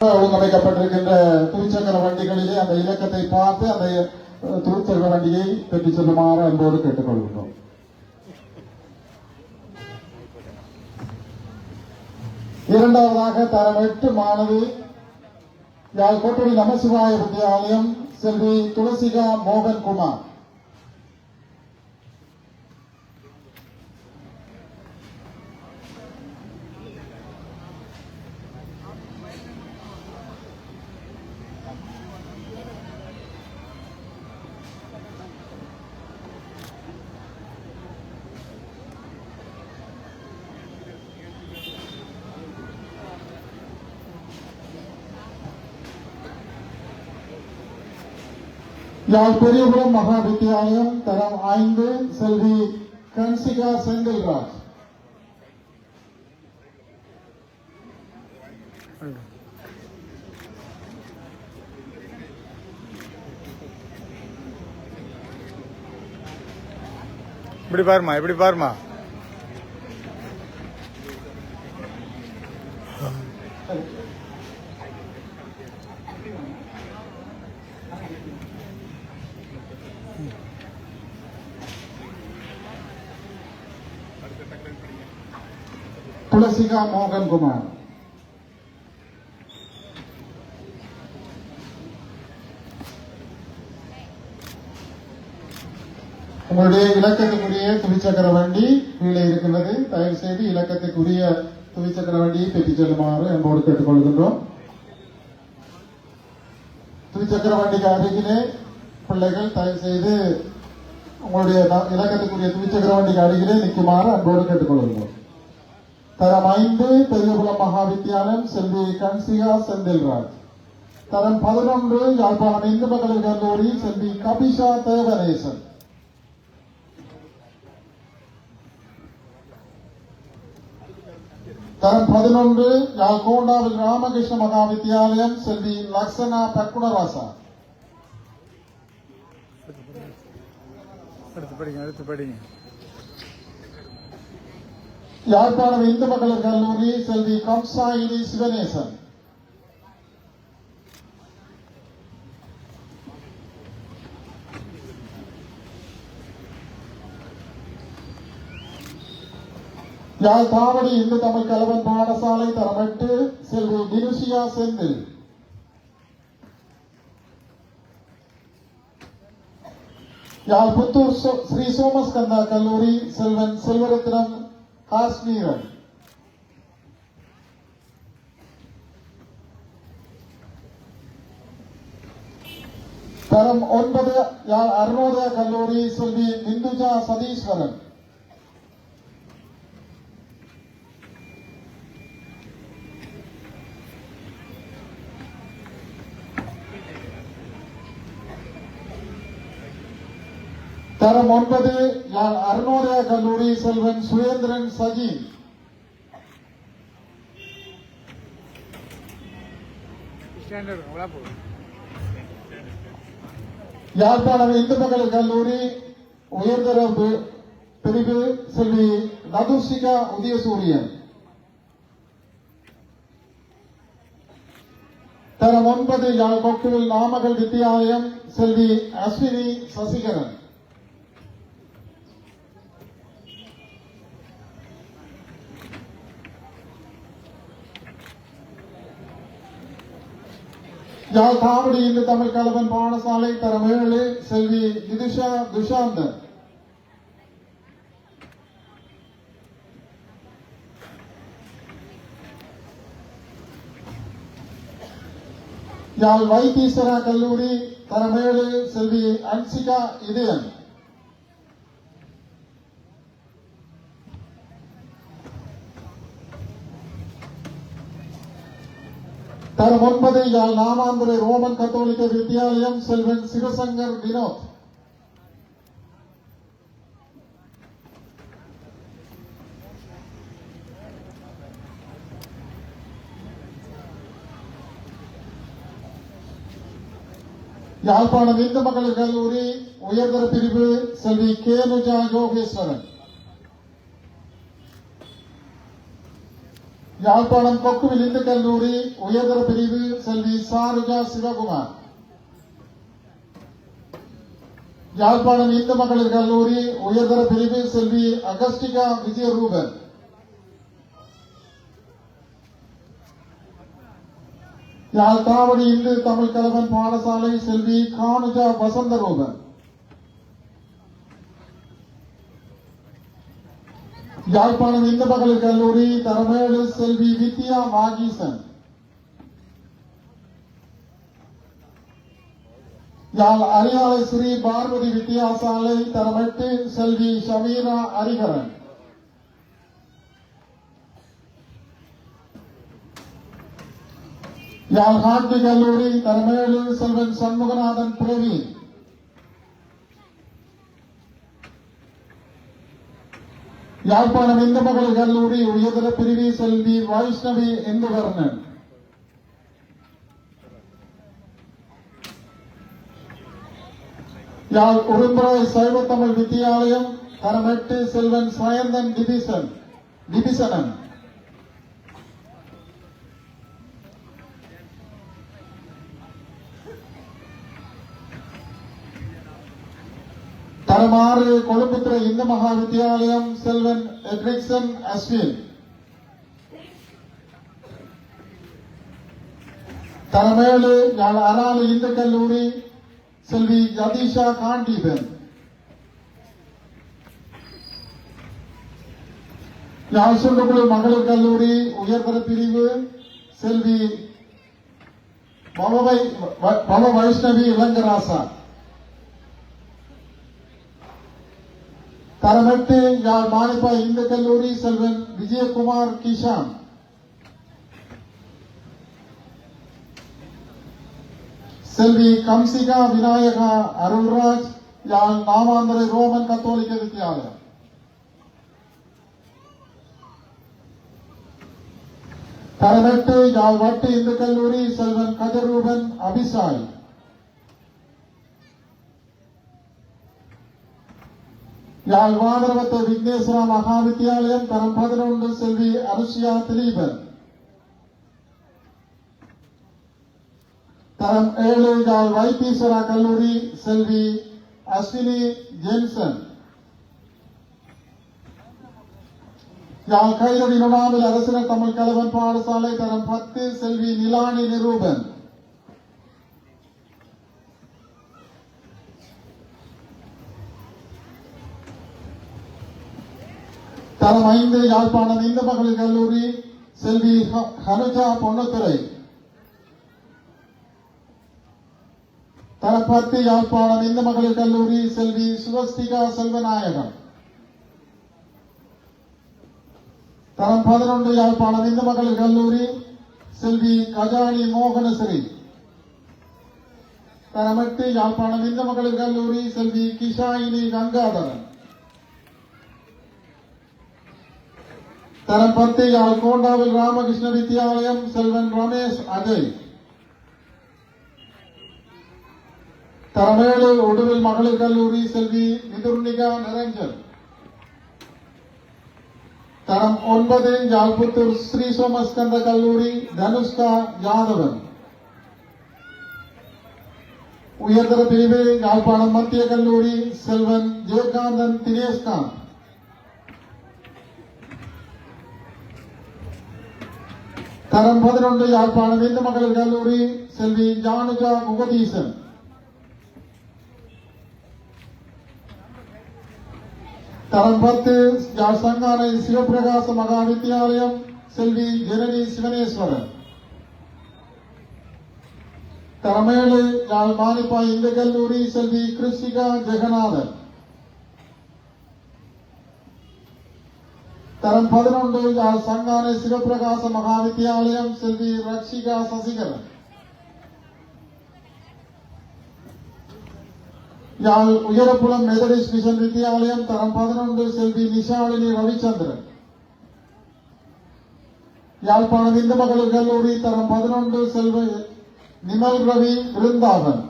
ஒழுங்கமைக்கப்பட்டிருக்கின்ற துவிச்சக்கர வண்டிகளிலே அந்த இலக்கத்தை பார்த்து அந்த அஹ், துவிச்சக்கர வண்டியை பெற்றுச் செல்லுமாறு அன்போடு கேட்டுக்கொள்கின்றோம். இரண்டாவதாக தரம் எட்டு மாணவி யாழ் கோட்டடி நமசிவாய வித்தியாலயம் செல்வி துளசிகா மோகன் யாழ் பெரியபுரம் மகா வித்தியாலயம் தரம் ஐந்து செல்வி கன்சிகா செந்தில்ராஜ். இப்படி பாருமா இப்படி பாருமா துளசிகா மோகன் குமார். உங்களுடைய இலக்கத்துக்குரிய துவிச்சக்கர வண்டி கீழே இருக்கின்றது. தயவு செய்து இலக்கத்துக்குரிய துவிச்சக்கர வண்டியை பெற்றுச் செல்லுமாறு என்போடு கேட்டுக்கொள்கின்றோம். துவிச்சக்கர வண்டிக்கு அருகிலே பிள்ளைகள் தயவு செய்து உங்களுடைய இலக்கத்துக்குரிய துவிச்சக்கர வண்டிக்கு அருகிலே நிற்குமாறு அன்போடு கேட்டுக்கொள்கிறோம் தரம் ஐந்து பெரியகுளம் மகா வித்தியாலயம் செல்வி கன்சிகா செந்தில்ராஜ். தரம் பதினொன்று யாழ்ப்பாணம் இந்து மகளிர் கல்லூரி செல்வி கபிஷா தேவநேசன் தரம் பதினொன்று யாழ்கோண்டாவில் ராமகிருஷ்ண மகா வித்தியாலயம் செல்வி லக்ஷனா பக்குணராசா. எடுத்து படிங்க எடுத்து படிங்க. யாழ்ப்பாணம் இந்து மகளிர் கல்லூரி செல்வி கம்சாயினி சிவநேசன். யாழ் தாவடி இந்து தமிழ் கலவன் பாடசாலை தரமட்டு செல்வி நிருஷியா செந்தில். யாழ் புத்தூர் சோ- ஸ்ரீ சோமஸ்கந்தா கல்லூரி செல்வன் செல்வரத்னம் காஷ்மீரன் தரம் ஒன்பது யாழ் அருணோதய கல்லூரி தரம் ஒன்பது யாழ் அருணோதய கல்லூரி செல்வன் சுரேந்திரன் சஜி. யாழ்ப்பாணம் இந்து மகளிர் கல்லூரி உயர்தர பிரிவு செல்வி நதுஷிகா உதயசூரியன். தரம் ஒன்பது யாழ் கொக்குவில் நாமகள் வித்தியாலயம் செல்வி அஸ்வினி சசிகரன். யாழ் காவடி இந்து தமிழ் கலவன் பாடசாலை தரம் ஏழு செல்வி நிதிஷா துஷாந்தன் யாழ் வைத்தீஸ்வரா கல்லூரி தரமேழு செல்வி அன்சிகா இதயன். தரம் ஒன்பது யாழ் நாமாந்துரை ரோமன் கத்தோலிக்க வித்தியாலயம் செல்வன் சிவசங்கர் வினோத். யாழ்ப்பாணம் இந்து மகளிர் கல்லூரி உயர்தர பிரிவு செல்வி கேனுஜா யோகேஸ்வரன். யாழ்ப்பாணம் கொக்குவில் இந்து கல்லூரி உயர்தர பிரிவு செல்வி சாருஜா சிவகுமார். யாழ்ப்பாணம் இந்து மகளிர் கல்லூரி உயர்தர பிரிவு செல்வி அகஸ்டிகா விஜயரூபன். யாழ் இந்து தமிழ் கலவன் பாடசாலை செல்வி கானுஜா வசந்தரூபன். யாழ்ப்பாணம் இந்து மகளிர் கல்லூரி தரமேடு செல்வி வித்யா மாகீசன். யாழ் அரியாலை ஸ்ரீ பார்வதி வித்தியாசாலை தரமெட்டு செல்வி ஷமீரா ஹரிகரன் யாழ் காட்சி கல்லூரி தரமேடு செல்வன் சண்முகநாதன் பிரவீன். யாழ்ப்பாணம் இந்து மகளிர் கல்லூரி உயர்தர பிரிவி செல்வி வைஷ்ணவி இந்துவர்ணன் யாழ் உடும்புரை சைவ தமிழ் வித்தியாலயம் தரமெட்டு செல்வன் சாயந்தன் டிபிசன் ஆறு கொழும்புத்துறை இந்து மகா வித்தியாலயம் செல்வன் எட்ரிக்சன் அஸ்வின். தலைமேலு யாழ் அராலு இந்து கல்லூரி செல்வி யதீஷா காண்டீபன். யாழ் மகளிர் கல்லூரி உயர்தர பிரிவு செல்வி பவ வைஷ்ணவி இளங்கராசா தரமெட்டு யாழ் மானிப்பா இந்து கல்லூரி செல்வன் விஜயகுமார் கிஷான். செல்வி கம்சிகா விநாயகா அருள்ராஜ் யாழ் நாமாந்தரை ரோமன் கத்தோலிக்க வித்தியாலயம் தரவட்டு யாழ் வட்டு இந்து கல்லூரி செல்வன் கதிரூபன் அபிசாய் யாழ் மகா வித்தியாலயம் தரம் பதினொன்று செல்வி அனுஷியா திலீபன். தரம் ஏழு யாழ் வைத்தீஸ்வர கல்லூரி செல்வி அஸ்வினி ஜேம்சன். யாழ் கைரடி நுணாவில் அரசினர் தமிழ் கலவன் பாடசாலை தரம் பத்து செல்வி நிலாணி நிரூபன். தரம் ஐந்து யாழ்ப்பாணம் இந்து மகளிர் கல்லூரி செல்வி ஹ- ஹனுஜா பொன்னத்துறை. தரம் பத்து யாழ்ப்பாணம் இந்து மகளிர் கல்லூரி செல்வி சுவஸ்திகா செல்வநாயகம் தரம் பதினொன்று யாழ்ப்பாணம் இந்து மகளிர் கல்லூரி செல்வி கஜானி மோகனஸ்ரீ தரம் எட்டு யாழ்ப்பாணம் இந்து மகளிர் கல்லூரி செல்வி கிஷாயினி கங்காதரன். தரம் பத்து யாழ் கோண்டாவில் ராமகிருஷ்ண வித்தியாலயம் செல்வன் ரமேஷ் அஜய் தரமேழு ஒடுவில் மகளிர் கல்லூரி செல்வி மிதுர்னிகா நிரஞ்சன் தரம் ஒன்பது யாழ்புத்தூர் ஸ்ரீ சோமஸ்கந்த கல்லூரி தனுஷ்கா யாதவன் உயர்தர பிரிவு யாழ்ப்பாணம் மத்திய கல்லூரி செல்வன் ஜெயகாந்தன் தினேஷ்காந்த் தரம் பதினொன்று யாழ்ப்பாணம் இந்து மகளிர் கல்லூரி செல்வி ஜானுஜா முகதீசன் தரம் பத்து யாழ் சங்கானை சிவபிரகாச மகா வித்தியாலயம் செல்வி ஜனனி சிவனேஸ்வரன் தரமேழு யாழ் மானிப்பா இந்து கல்லூரி செல்வி கிருஷிகா ஜெகநாதன் தரம் பதினொன்று யாழ் சங்கானை சிவபிரகாச மகா வித்தியாலயம் செல்வி ரக்ஷிகா சசிகரன் யாழ் உயரப்புலம் மெதடிஸ்ட் மிஷன் வித்தியாலயம் தரம் பதினொன்று செல்வி நிஷாலினி ரவிச்சந்திரன். யாழ்ப்பாணம் இந்து மகளிர் கல்லூரி தரம் பதினொன்று செல்வி நிமல் ரவி விருந்தாவன்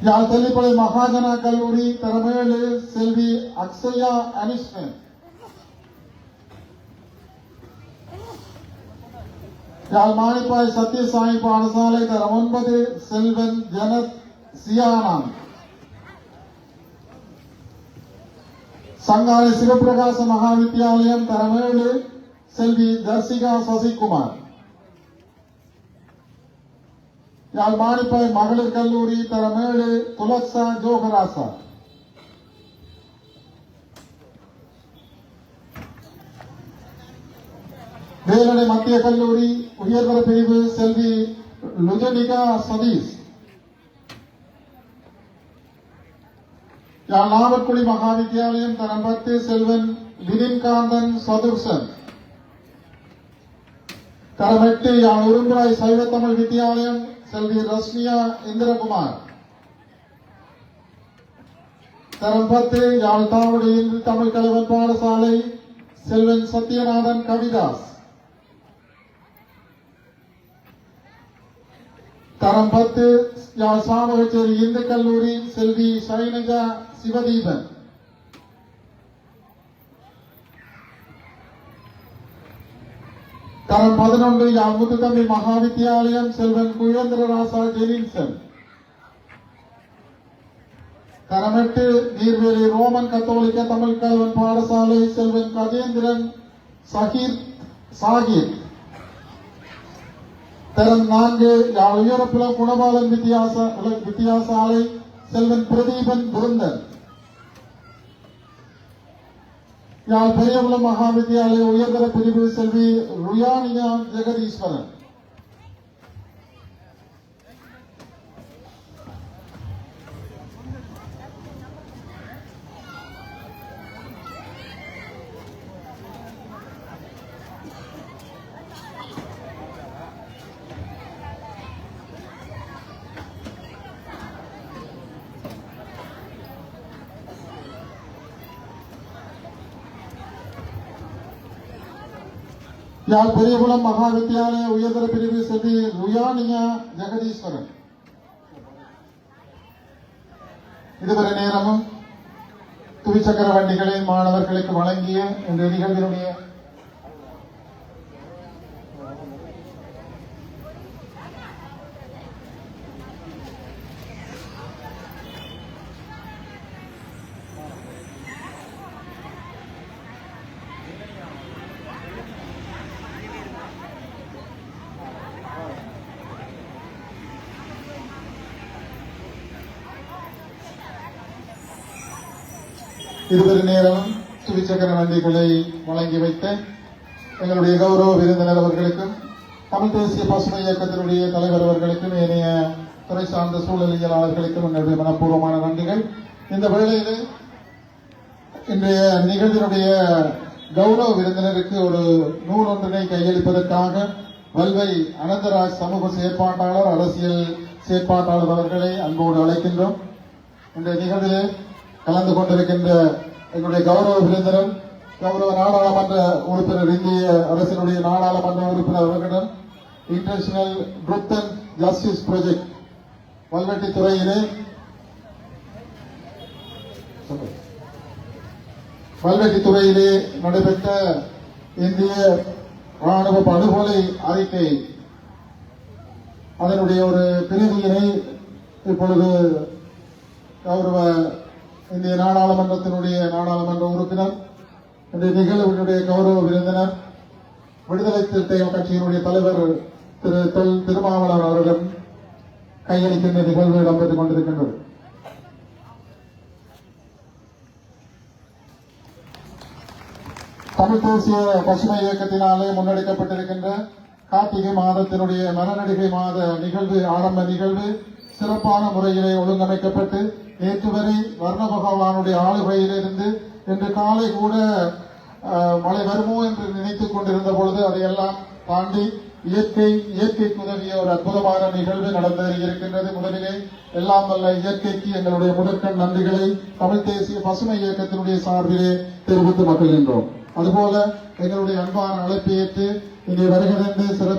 யாழ் தெல்லிப்பளை மகாஜனா கல்லூரி தரமேழு செல்வி அக்ஷயா அனிஷ்ணன் யாழ் மாணிப்பாய் சத்யசாயி பாடசாலை தரம் ஒன்பது செல்வன் ஜனத் சியானான் சங்காலை சிவபிரகாச மகாவித்யாலயம் தரமேழு செல்வி தர்சிகா சசிகுமார் யாழ் மாணிப்பாய் மகளிர் கல்லூரி தரமேடு துலக்ஸா ஜோகராசா. வேலடை மத்திய கல்லூரி உயர்தர பிரிவு செல்வி லுஜனிகா சதீஷ். யாழ் நாவற்குடி மகாவித்யாலயம் தரம் பத்து செல்வன் வினின்காந்தன் சதுர்சன். தரம் எட்டு யாழ் உரும்புராய் சைவ தமிழ் வித்யாலயம் செல்வி ரஷ்மியா இந்திரகுமார். தரம் பத்து யாழ் தாவடி இந்து தமிழ் கலைவன் பாடசாலை செல்வன் சத்யநாதன் கவிதாஸ். தரம் பத்து யாழ் சாமகச்சேரி இந்து கல்லூரி செல்வி சைனஜா சிவதீபன். தரம் பதினொன்றில் யாழ் முத்துத்தம்பி மகாவித்யாலயம் செல்வன் குழேந்திரராசா ஜெனின்சன். தரம் எட்டு நீர்வேலி ரோமன் கத்தோலிக்க தமிழ் கல்வன் பாடசாலை செல்வன் கஜேந்திரன் சஹீர் சாகிர். தரம் நான்கு யாழ் உயரப்புலம் குணபாலன் வித்தியாச வித்தியாசாலை செல்வன் பிரதீபன் புருந்தன் யாழ் பெரியகுளம் மகாவித்யாலய உயர்தர பிரிவு செல்வி ருயானியா ஜெகதீஸ்வரன் யாழ் பெரியகுளம் மகா வித்தியாலய உயர்தர பிரிவு செல்வி ருயானியா ஜெகதீஸ்வரன்? இதுவரை நேரமும் துவிச்சக்கர வண்டிகளை மாணவர்களுக்கு வழங்கிய இந்த நிகழ்வினுடைய இதுவரை நேரம் துவிச்சக்கர வண்டிகளை வழங்கி வைத்த எங்களுடைய கௌரவ விருந்தினர் அவர்களுக்கும் தமிழ் தேசிய பசுமை இயக்கத்தினுடைய தலைவர் அவர்களுக்கும் ஏனைய துறை சார்ந்த சூழலியலாளர்களுக்கும் எங்களுடைய மனப்பூர்வமான நன்றிகள். இந்த வேளையில் இன்றைய நிகழ்வினுடைய கௌரவ விருந்தினருக்கு ஒரு நூல் ஒன்றினை கையளிப்பதற்காக வல்வை அனந்தராஜ் சமூக செயற்பாட்டாளர் அரசியல் செயற்பாட்டாளர் அவர்களை அன்போடு அழைக்கின்றோம். இந்த நிகழ்வில் கலந்து கொண்டிருக்கின்ற எங்களுடைய கௌரவ விருந்தினர் கௌரவ நாடாளுமன்ற உறுப்பினர் இந்திய அரசினுடைய நாடாளுமன்ற உறுப்பினர் அவர்களிடம் இன்டர்நேஷனல் ட்ரூத் ஜஸ்டிஸ் ப்ராஜெக்ட் வல்வெட்டி துறையிலே வல்வெட்டி துறையிலே நடைபெற்ற இந்திய ராணுவ படுகொலை அறிக்கை. அதனுடைய ஒரு பிரதியினை இப்பொழுது கௌரவ இந்திய நாடாளுமன்றத்தினுடைய நாடாளுமன்ற உறுப்பினர் இந்த நிகழ்வினுடைய கௌரவ விருந்தினர் விடுதலை சிறுத்தைகள் கட்சியினுடைய தலைவர் திரு தொல் திருமாவளவன் அவர்களும் கையளிக்கின்ற நிகழ்வு இடம்பெற்றுக் கொண்டிருக்கின்றது தமிழ் தேசிய பசுமை இயக்கத்தினாலே முன்னெடுக்கப்பட்டிருக்கின்ற கார்த்திகை மாதத்தினுடைய மரநடிகை மாத நிகழ்வு ஆரம்ப நிகழ்வு சிறப்பான முறையிலே ஒழுங்கமைக்கப்பட்டு நேற்று வரை வர்ண பகவானுடைய ஆளுகையிலிருந்து இன்று காலை கூட மழை வருமோ என்று நினைத்துக் கொண்டிருந்த பொழுது அதையெல்லாம் தாண்டி இயற்கை இயற்கைக்கு உதவிய ஒரு அற்புதமான நிகழ்வு நடந்து இருக்கின்றது முதலிலே எல்லாம் வல்ல இயற்கைக்கு எங்களுடைய முதற்கண் நன்றிகளை தமிழ் தேசிய பசுமை இயக்கத்தினுடைய சார்பிலே தெரிவித்து மகிழ்கின்றோம் அதுபோல எங்களுடைய அன்பான அழைப்பு ஏற்று இங்கே வருகிறது சிறப்பு